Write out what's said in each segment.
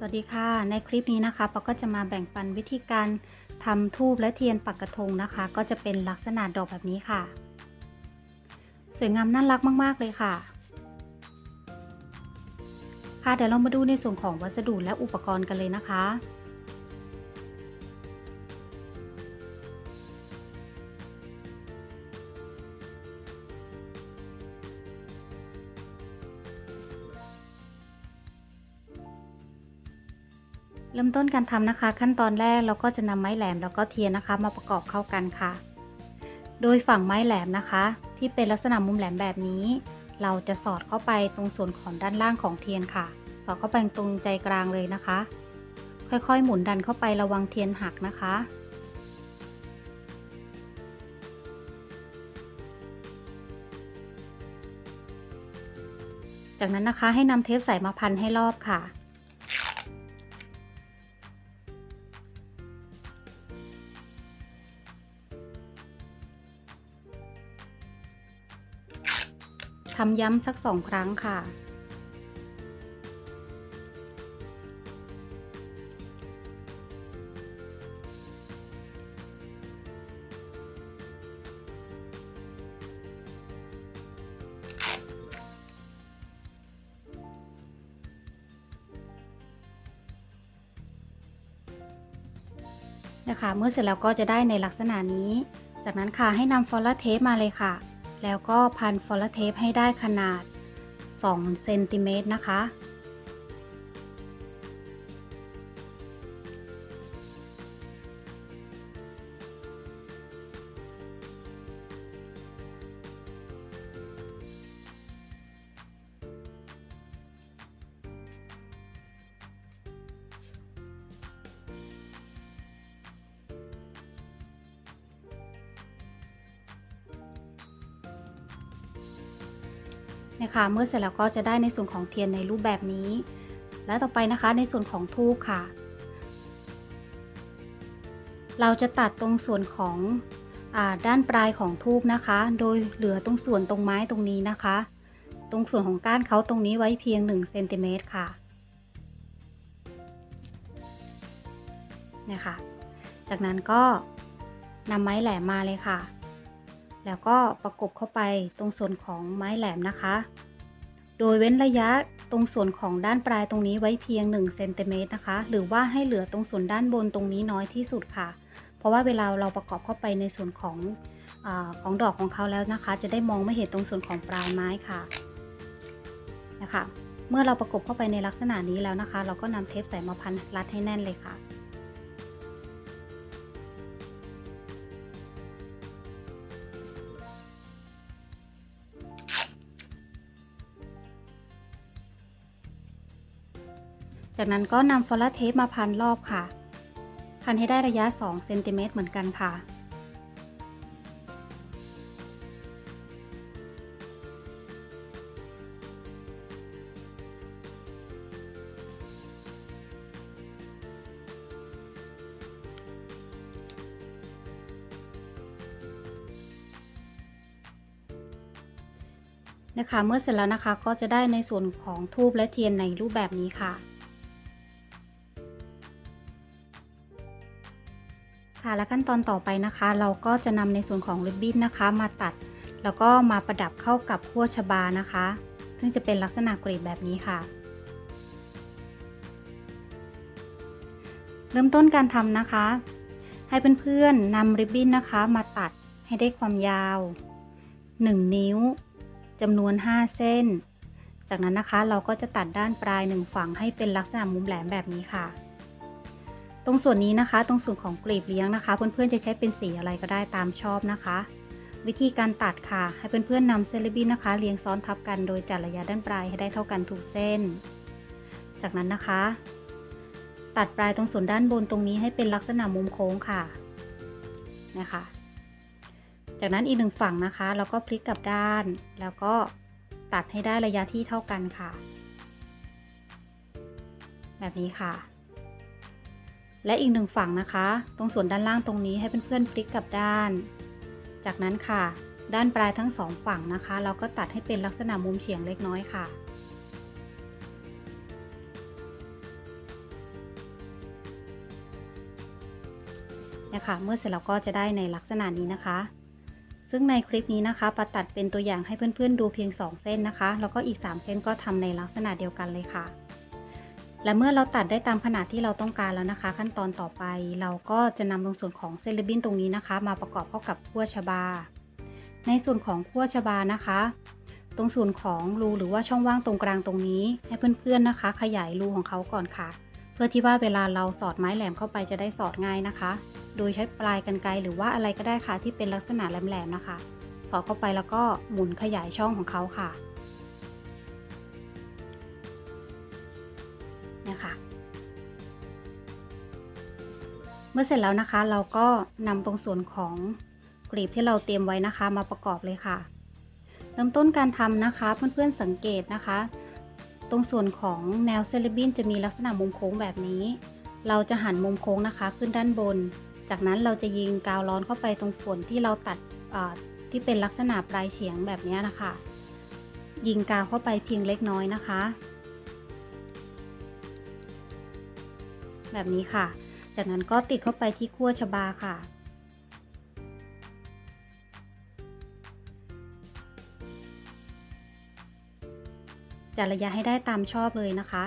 สวัสดีค่ะ ในคลิปนี้นะคะปอก็จะมาแบ่งปันวิธีการทำทูบและเทียนปักกระทงนะคะ ก็จะเป็นลักษณะดอกแบบนี้ค่ะ สวยงามน่ารักมาก ๆ เลยค่ะ ค่ะเดี๋ยวเรามาดูในส่วนของวัสดุและอุปกรณ์กันเลยนะคะ เริ่มต้นการทำนะคะ ขั้นตอนแรกเราก็จะนำไม้แหลมแล้วก็เทียนนะคะ มาประกอบเข้ากันค่ะ โดยฝั่งไม้แหลมนะคะ ที่เป็นลักษณะมุมแหลมแบบนี้ เราจะสอดเข้าไปตรงส่วนของด้านล่างของเทียนค่ะ สอดเข้าไปตรงใจกลางเลยนะคะ ค่อยๆ หมุนดันเข้าไประวังเทียนหักนะคะจากนั้นนะคะให้นำเทปใส่มาพันให้รอบค่ะ ทำย้ำสักสองครั้งค่ะ นะคะ เมื่อเสร็จแล้วก็จะได้ในลักษณะนี้ จากนั้นค่ะให้นำฟอลลาเทปมาเลยค่ะ แล้วก็พันฟอลเทปให้ได้ขนาด2เซนติเมตรนะคะ นะคะ เมื่อเสร็จแล้วก็จะได้ในส่วนของเทียนในรูปแบบนี้ และต่อไปนะคะในส่วนของทูบค่ะ เราจะตัดตรงส่วนของอด้านปลายของทูบนะคะ โดยเหลือตรงส่วนตรงไม้ตรงนี้นะคะ ตรงส่วนของก้านเขาตรงนี้ไว้เพียง1เซนติเมตรค่ะนี่ยค่ะจากนั้นก็นำไม้แหลมมาเลยค่ะ แล้วก็ประกบเข้าไปตรงส่วนของไม้แหลมนะคะ โดยเว้นระยะตรงส่วนของด้านปลายตรงนี้ไว้เพียง1เซนติเมตรนะคะ หรือว่าให้เหลือตรงส่วนด้านบนตรงนี้น้อยที่สุดค่ะ เพราะว่าเวลาเราประกอบเข้าไปในส่วนของอของดอกของเขาแล้วนะคะ จะได้มองไม่เห็นตรงส่วนของปลายไม้ค่ะนะคะ เมื่อเราประกบเข้าไปในลักษณะนี้แล้วนะคะ เราก็นำเทปใส่มาพันรัดให้แน่นเลยค่ะ จากนั้นก็นำฟอลลาเทปมาพันรอบค่ะ พันให้ได้ระยะ 2 เซนติเมตรเหมือนกันค่ะ นะคะ เมื่อเสร็จแล้วนะคะก็จะได้ในส่วนของทูบและเทียนในรูปแบบนี้ค่ะ ค่ะ และขั้นตอนต่อไปนะคะ เราก็จะนำในส่วนของริบบิ้นนะคะ มาตัด แล้วก็มาประดับเข้ากับขั้วชบานะคะ ซึ่งจะเป็นลักษณะกรีบแบบนี้ค่ะ เริ่มต้นการทำนะคะ ให้เพื่อนๆนำริบบิ้นนะคะ มาตัดให้ได้ความยาว 1 นิ้วจำนวน 5 เส้น จากนั้นนะคะเราก็จะตัดด้านปลายหนึ่งฝั่งให้เป็นลักษณะมุมแหลมแบบนี้ค่ะ ตรงส่วนนี้นะคะ ตรงส่วนของกลีบเลี้ยงนะคะ เพื่อนๆจะใช้เป็นสีอะไรก็ได้ตามชอบนะคะ วิธีการตัดค่ะ ให้เพื่อนๆนำเซเลบินนะคะ เรียงซ้อนทับกันโดยจัดระยะด้านปลายให้ได้เท่ากันทุกเส้น จากนั้นนะคะ ตัดปลายตรงส่วนด้านบนตรงนี้ให้เป็นลักษณะมุมโค้งค่ะนะคะจากนั้นอีกหนึ่งฝั่งนะคะ เราก็พลิกกลับด้าน แล้วก็ตัดให้ได้ระยะที่เท่ากันค่ะ แบบนี้ค่ะ และอีกหนึ่งฝั่งนะคะ ตรงส่วนด้านล่างตรงนี้ให้เเพื่อนๆพลิกกับด้าน จากนั้นค่ะ ด้านปลายทั้งสองฝั่งนะคะ เราก็ตัดให้เป็นลักษณะมุมเฉียงเล็กน้อยค่ะนะคะเมื่อเสร็จเราก็จะได้ในลักษณะนี้นะคะ ซึ่งในคลิปนี้นะคะปาตัดเป็นตัวอย่างให้เพื่อนๆดูเพียง 2 เส้นนะคะ แล้วก็อีก 3 เส้นก็ทำในลักษณะเดียวกันเลยค่ะ และเมื่อเราตัดได้ตามขนาดที่เราต้องการแล้วนะคะ ขั้นตอนต่อไป เราก็จะนำตรงส่วนของเส้นริบบิ้นตรงนี้นะคะ มาประกอบเข้ากับขั้วชบา ในส่วนของขั้วชบานะคะ ตรงส่วนของรูหรือว่าช่องว่างตรงกลางตรงนี้ ให้เพื่อนๆนะคะ ขยายรูของเขาก่อนค่ะ เพื่อที่ว่าเวลาเราสอดไม้แหลมเข้าไปจะได้สอดง่ายนะคะ โดยใช้ปลายกรรไกรหรือว่าอะไรก็ได้ค่ะที่เป็นลักษณะแหลมๆนะคะ สอดเข้าไปแล้วก็หมุนขยายช่องของเขาค่ะ มื่อเสร็จแล้วนะคะ เราก็นำตรงส่วนของกลีบที่เราเตรียมไว้นะคะ มาประกอบเลยค่ะ เริ่มต้นการทำนะคะ เพื่อนๆสังเกตนะคะ ตรงส่วนของแนวเซเลบินจะมีลักษณะมุมโค้งแบบนี้ เราจะหันมุมโค้งนะคะ ขึ้นด้านบน จากนั้นเราจะยิงกาวร้อนเข้าไปตรงส่วนที่เราตัดที่เป็นลักษณะปลายเฉียงแบบนี้นะคะ ยิงกาวเข้าไปเพียงเล็กน้อยนะคะ แบบนี้ค่ะ จากนั้นก็ติดเข้าไปที่ขั้วชบาค่ะ จัดระยะให้ได้ตามชอบเลยนะคะ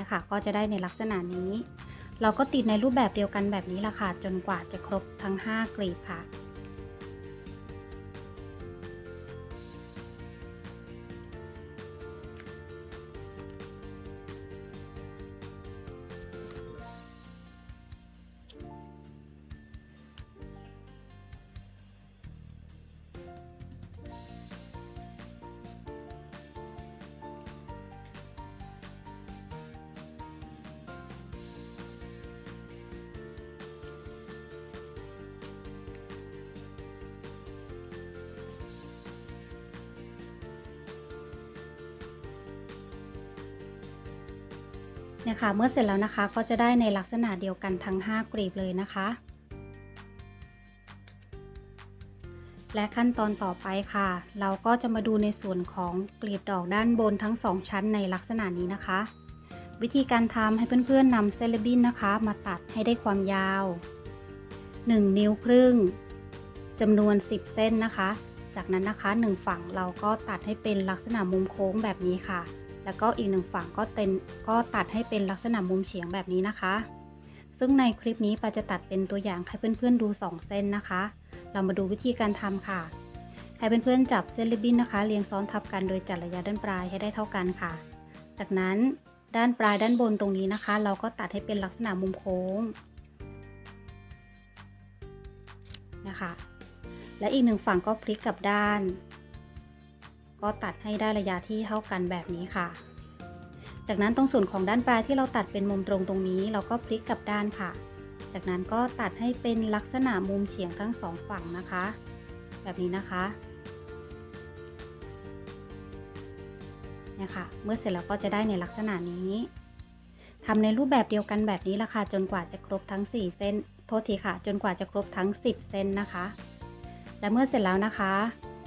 นะคะก็จะได้ในลักษณะนี้ เราก็ติดในรูปแบบเดียวกันแบบนี้ละค่ะ จนกว่าจะครบทั้ง 5 กลีบค่ะ เนี่ยค่ะ เมื่อเสร็จแล้วนะคะก็จะได้ในลักษณะเดียวกันทั้ง 5 กลีบเลยนะคะ และขั้นตอนต่อไปค่ะ เราก็จะมาดูในส่วนของกลีบดอกด้านบนทั้ง 2 ชั้นในลักษณะนี้นะคะ วิธีการทำให้เพื่อนๆนำเซเลบินนะคะ มาตัดให้ได้ความยาว 1 นิ้วครึ่งจำนวน 10 เส้นนะคะ จากนั้นนะคะ 1 ฝั่งเราก็ตัดให้เป็นลักษณะมุมโค้งแบบนี้ค่ะ แล้วก็อีกหนึ่งฝั่งก็เต็นก็ตัดให้เป็นลักษณะมุมเฉียงแบบนี้นะคะ ซึ่งในคลิปนี้ปาจะตัดเป็นตัวอย่างให้เพื่อนๆดู 2 เส้นนะคะ เรามาดูวิธีการทำค่ะ ให้เพื่อนๆจับเส้นริบบิ้นนะคะเรียงซ้อนทับกันโดยจัดระยะด้านปลายให้ได้เท่ากันค่ะ จากนั้นด้านปลายด้านบนตรงนี้นะคะ เราก็ตัดให้เป็นลักษณะมุมโค้งนะคะ และอีกหนึ่งฝั่งก็พลิกกลับด้าน ก็ตัดให้ได้ระยะที่เท่ากันแบบนี้ค่ะ จากนั้นตรงส่วนของด้านปลายที่เราตัดเป็นมุมตรงตรงนี้ เราก็พลิกกลับด้านค่ะ จากนั้นก็ตัดให้เป็นลักษณะมุมเฉียงทั้งสองฝั่งนะคะ แบบนี้นะคะเนี่ยค่ะ เมื่อเสร็จแล้วก็จะได้ในลักษณะนี้ทำในรูปแบบเดียวกันแบบนี้ละค่ะ จนกว่าจะครบทั้ง 4 เส้น โทษทีค่ะ จนกว่าจะครบทั้ง 10 เส้นนะคะ และเมื่อเสร็จแล้วนะคะ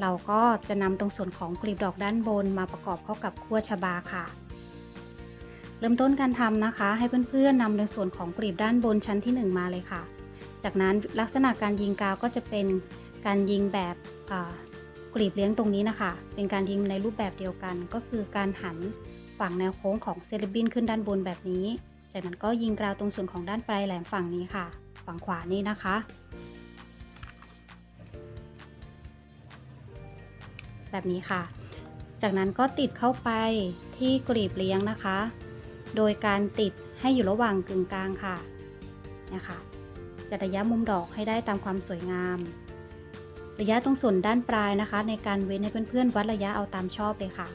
เราก็จะนำตรงส่วนของกลีบดอกด้านบนมาประกอบเข้ากับขั้วชบาค่ะ เริ่มต้นการทำนะคะ ให้เพื่อนๆนำในส่วนของกลีบด้านบนชั้นที่ 1 มาเลยค่ะ จากนั้นลักษณะการยิงกาวก็จะเป็นการยิงแบบกลีบเลี้ยงตรงนี้นะคะ เป็นการยิงในรูปแบบเดียวกัน ก็คือการหันฝั่งแนวโค้งของเซเลบินขึ้นด้านบนแบบนี้ จากนั้นก็ยิงกราวตรงส่วนของด้านปลายแหลมฝั่งนี้ค่ะ ฝั่งขวานี้นะคะ แบบนี้ค่ะ จากนั้นก็ติดเข้าไปที่กลีบเลี้ยงนะคะ โดยการติดให้อยู่ระหว่างกึ่งกลางค่ะเนี่ยค่ะจัดระยะมุมดอกให้ได้ตามความสวยงาม ระยะตรงส่วนด้านปลายนะคะ ในการเว้นให้เพื่อนๆวัดระยะเอาตามชอบเลยค่ะ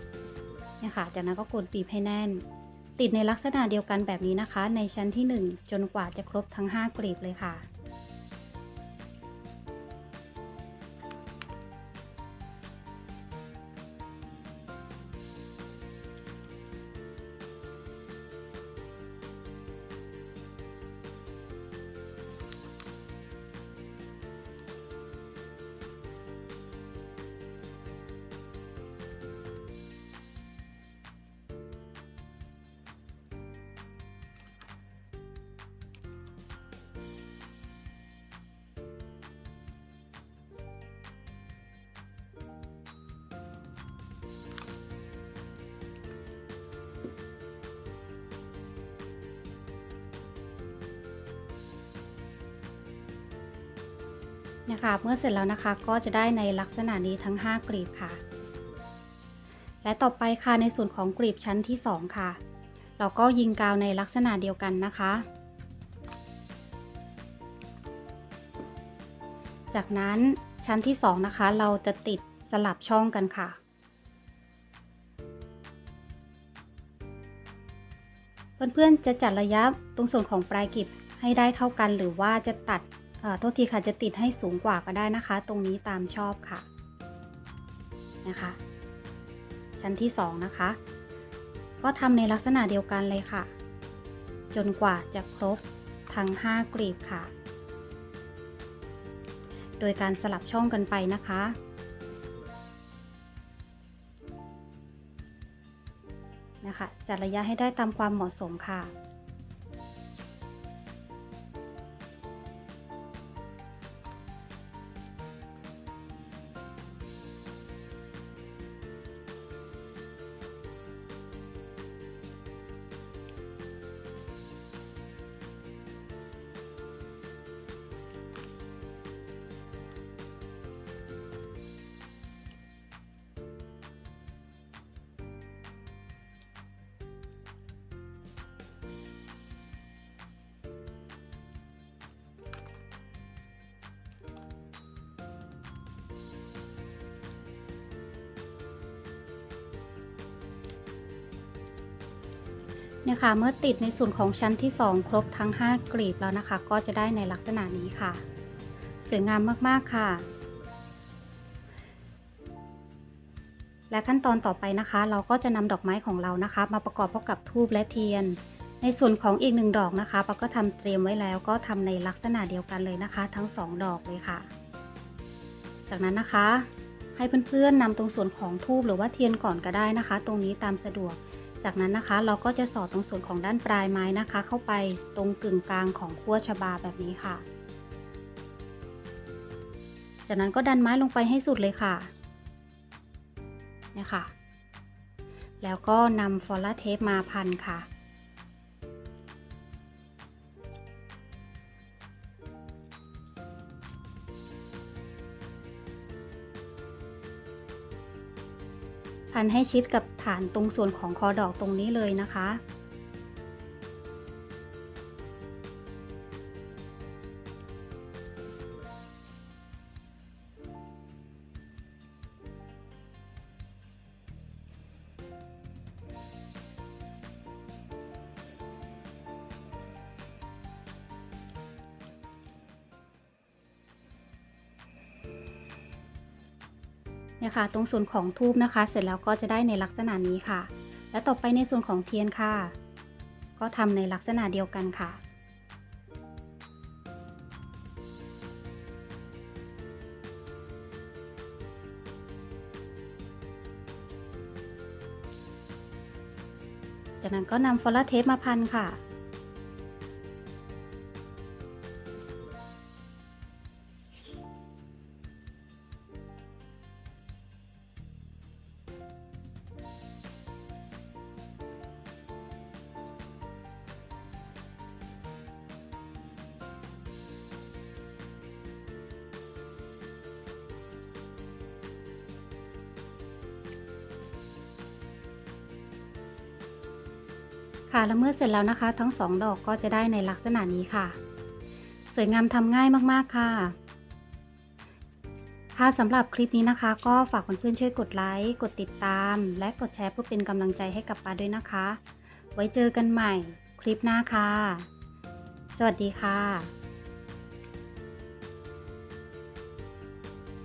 เนี่ยค่ะ จากนั้นก็กดบีบให้แน่น ติดในลักษณะเดียวกันแบบนี้นะคะ ในชั้นที่ 1 จนกว่าจะครบทั้ง 5 กลีบเลยค่ะ นะคะ เมื่อเสร็จแล้วนะคะก็จะได้ในลักษณะนี้ทั้ง 5 กลีบค่ะ และต่อไปค่ะในส่วนของกลีบชั้นที่ 2 ค่ะ เราก็ยิงกาวในลักษณะเดียวกันนะคะ จากนั้นชั้นที่ 2 นะคะ เราจะติดสลับช่องกันค่ะเพื่อนๆจะจัดระยะตรงส่วนของปลายกลีบให้ได้เท่ากันหรือว่าจะตัด โทษทีค่ะจะติดให้สูงกว่าก็ได้นะคะ ตรงนี้ตามชอบค่ะนะคะ ชั้นที่ 2 นะคะ ก็ทำในลักษณะเดียวกันเลยค่ะ จนกว่าจะครบทั้ง 5 กลีบค่ะ โดยการสลับช่องกันไปนะคะนะคะจัดระยะให้ได้ตามความเหมาะสมค่ะ เนี่ยค่ะเมื่อติดในส่วนของชั้นที่ 2 ครบทั้ง 5 กลีบแล้วนะคะ ก็จะได้ในลักษณะนี้ค่ะ สวยงามมากๆค่ะ และขั้นตอนต่อไปนะคะ เราก็จะนำดอกไม้ของเรานะคะ มาประกอบเข้ากับทูบและเทียน ในส่วนของอีกหนึ่งดอกนะคะปาก็ทำเตรียมไว้แล้วก็ทำในลักษณะเดียวกันเลยนะคะ ทั้ง 2 ดอกเลยค่ะ จากนั้นนะคะ ให้เพื่อนๆนำตรงส่วนของทูบหรือว่าเทียนก่อนก็ได้นะคะ ตรงนี้ตามสะดวก จากนั้นนะคะเราก็จะสอดตรงส่วนของด้านปลายไม้นะคะ เข้าไปตรงกึ่งกลางของขั้วชบาแบบนี้ค่ะ จากนั้นก็ดันไม้ลงไปให้สุดเลยค่ะเนี่ยค่ะ แล้วก็นำฟอลลาเทปมาพันค่ะ พันให้ชิดกับฐานตรงส่วนของคอดอกตรงนี้เลยนะคะ เนี่ยค่ะ ตรงส่วนของทูบนะคะ เสร็จแล้วก็จะได้ในลักษณะนี้ค่ะ และต่อไปในส่วนของเทียนค่ะ ก็ทำในลักษณะเดียวกันค่ะจากนั้นก็นำฟอลลาเทปมาพันค่ะ ค่ะแล้วเมื่อเสร็จแล้วนะคะ ทั้งสองดอกก็จะได้ในลักษณะนี้ค่ะ สวยงามทำง่ายมากๆค่ะ ค่ะสำหรับคลิปนี้นะคะ ก็ฝากเพื่อนๆช่วยกดไลค์กดติดตาม และกดแชร์เพื่อเป็นกำลังใจให้กับปาด้วยนะคะ ไว้เจอกันใหม่คลิปหน้าค่ะ สวัสดีค่ะ